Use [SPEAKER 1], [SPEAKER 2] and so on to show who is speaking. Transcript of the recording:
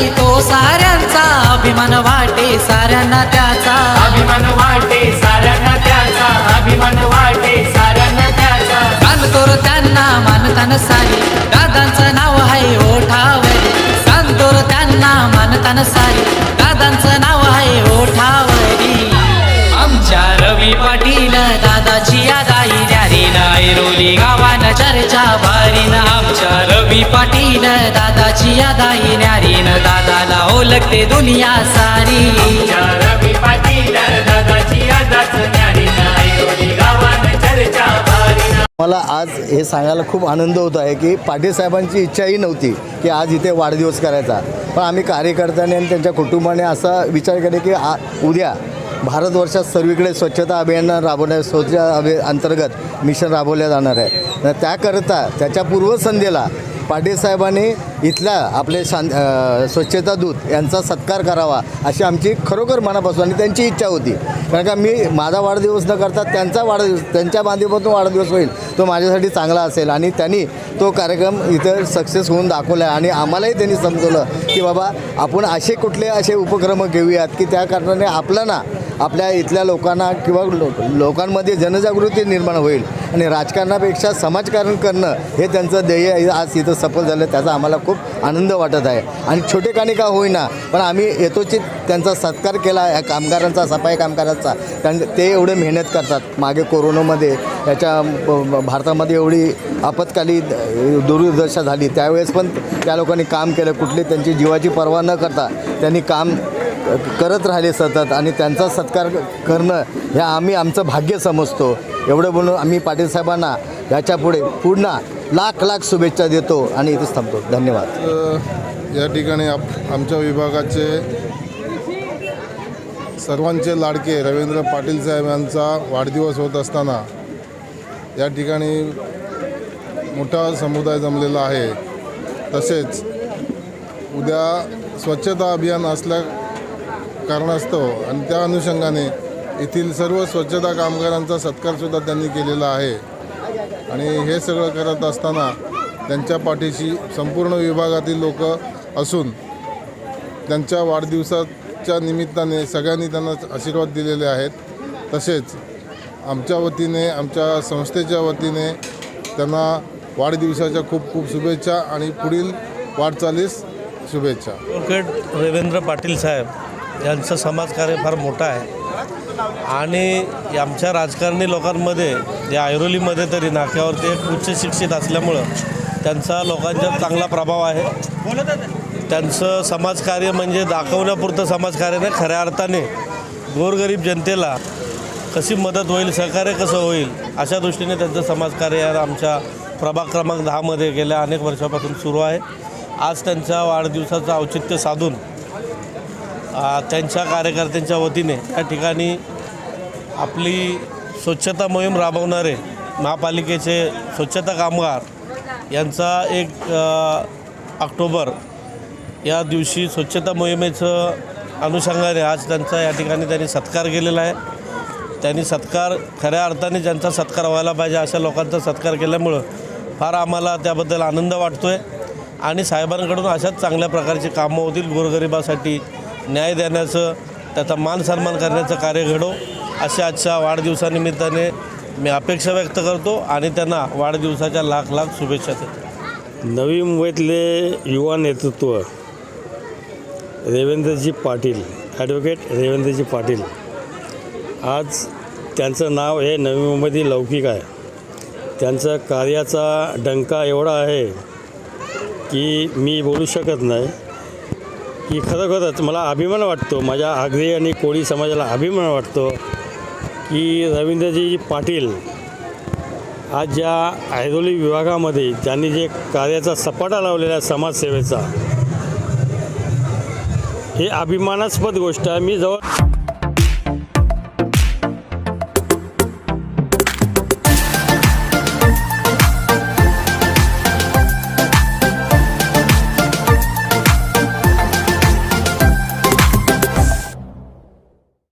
[SPEAKER 1] साऱ्यांचा अभिमान वाटे साऱ्यांना त्याचा.
[SPEAKER 2] अभिमान वाटे साऱ्यांना त्याचा. अभिमान वाटे साऱ्यांना त्याचा.
[SPEAKER 1] सांगतोर त्यांना मानतान सारी. दादांचं नाव आहे ओठावरी. सांगतोर त्यांना मानतान सारी. दादांचं नाव आहे ओठावरी. आमच्या रवी पाटील दादाची याद आई न्यारी नायरोली गावान चर्चा भारीन. आमच्या रवी पाटील दादाची याद आई न्यारीन. दादाला ओळखते दुनिया सारी.
[SPEAKER 2] रवी पाटील दादाची न्यारी गावान चर्चा
[SPEAKER 3] मला आज हे सांगायला खूप आनंद होत आहे की पाटील साहेबांची इच्छाही नव्हती की आज इथे वाढदिवस करायचा. पण आम्ही कार्यकर्त्यांनी आणि त्यांच्या कुटुंबाने असा विचार केला की आ उद्या भारतवर्षात सर्वीकडे स्वच्छता अभियान राबवण्या स्वच्छता अभि अंतर्गत मिशन राबवल्या जाणार आहे. त्याकरता त्याच्या पूर्वसंध्येला पाटील साहेबांनी इथला आपले शां स्वच्छता दूत यांचा सत्कार करावा अशी आमची खरोखर मनापासून आणि त्यांची इच्छा होती. कारण का मी माझा वाढदिवस न करता त्यांचा वाढदिवस त्यांच्या माध्यमातून वाढदिवस होईल तो माझ्यासाठी चांगला असेल आणि त्यांनी तो कार्यक्रम इथं सक्सेस होऊन दाखवला आहे आणि आम्हालाही त्यांनी समजवलं की बाबा आपण असे कुठले असे उपक्रम घेऊयात की त्या कारणाने आपलं ना आपल्या इथल्या लोकांना किंवा लो लोकांमध्ये जनजागृती निर्माण होईल आणि राजकारणापेक्षा समाजकारण करणं हे त्यांचं ध्येय आज इथं सफल झालं त्याचा आम्हाला खूप आनंद वाटत आहे. आणि छोटे काणी का होईना पण आम्ही येतोचित त्यांचा सत्कार केला या कामगारांचा सफाई कामगारांचा. कारण ते एवढे मेहनत करतात. मागे कोरोनामध्ये याच्या भारतामध्ये एवढी आपत्कालीन दुर्दशा झाली. त्यावेळेस पण त्या लोकांनी काम केलं. कुठली त्यांची जीवाची पर्वा न करता त्यांनी काम करत राहिले सतत आणि त्यांचा सत्कार करणं हे आम्ही आमचं भाग्य समजतो. एवढं बोलून आम्ही पाटील साहेबांना याच्यापुढे पुन्हा लाख लाख शुभेच्छा देतो आणि इथेच थांबतो. धन्यवाद.
[SPEAKER 4] या ठिकाणी आप आमच्या विभागाचे सर्वांचे लाडके रवींद्र पाटील साहेब यांचा वाढदिवस होत असताना या ठिकाणी मोठा समुदाय जमलेला आहे. तसेच उद्या स्वच्छता अभियान असल्या कारणास्तव आणि त्या अनुषंगाने येथील सर्व स्वच्छता कामगारांचा सत्कारसुद्धा त्यांनी केलेला आहे. आणि हे सगळं करत असताना त्यांच्या पाठीशी संपूर्ण विभागातील लोक असून त्यांच्या वाढदिवसाच्या निमित्ताने सगळ्यांनी त्यांना आशीर्वाद दिलेले आहेत. तसेच आमच्या वतीने आमच्या संस्थेच्या वतीने त्यांना वाढदिवसाच्या खूप खूप शुभेच्छा आणि पुढील वाटचालीस शुभेच्छा.
[SPEAKER 5] रवींद्र पाटील साहेब यांचं समाजकार्य फार मोठं आहे. आणि आमच्या राजकारणी लोकांमध्ये या ऐरोलीमध्ये तरी नाक्यावरती एक उच्च शिक्षित असल्यामुळं त्यांचा लोकांच्या चांगला प्रभाव आहे. त्यांचं समाजकार्य म्हणजे दाखवण्यापुरतं समाजकार्य नाही खऱ्या अर्थाने गोरगरीब जनतेला कशी मदत होईल सहकार्य कसं होईल अशा दृष्टीने त्यांचं समाजकार्य आमच्या प्रभाग क्रमांक दहामध्ये गेल्या अनेक वर्षापासून सुरू आहे. आज त्यांच्या वाढदिवसाचं औचित्य साधून त्यांच्या कार्यकर्त्यांच्या वतीने या ठिकाणी आपली स्वच्छता मोहीम राबवणारे महापालिकेचे स्वच्छता कामगार यांचा एक ऑक्टोबर या दिवशी स्वच्छता मोहिमेचं अनुषंगाने आज त्यांचा या ठिकाणी त्यांनी सत्कार केलेला आहे. त्यांनी सत्कार खऱ्या अर्थाने ज्यांचा सत्कार व्हायला पाहिजे अशा लोकांचा सत्कार केल्यामुळं फार आम्हाला त्याबद्दल आनंद वाटतो आहे आणि साहेबांकडून अशाच चांगल्या प्रकारची कामं होतील. गोरगरिबासाठी न्याय देण्याचं त्याचा मान सन्मान करण्याचं कार्य घडो. अशा आजच्या वाढदिवसानिमित्ताने मी अपेक्षा व्यक्त करतो आणि त्यांना वाढदिवसाच्या लाख लाख शुभेच्छा देतो.
[SPEAKER 6] नवी मुंबईतले युवा नेतृत्व. रेवेंद्रजी पाटील ॲडव्होकेट रेवेंद्रजी पाटील. आज त्यांचं नाव हे नवी मुंबईतील लौकिक आहे. त्यांचा कार्याचा डंका एवढा आहे की मी बोलू शकत नाही. की खरोखरच मला अभिमान वाटतो. माझ्या आगरी आणि कोळी समाजाला अभिमान वाटतो की रवींद्रजी पाटील आज ज्या ऐरोली विभागामध्ये ज्यांनी जे कार्याचा सपाटा लावलेला आहे समाजसेवेचा हे अभिमानास्पद गोष्ट आहे. मी जवळ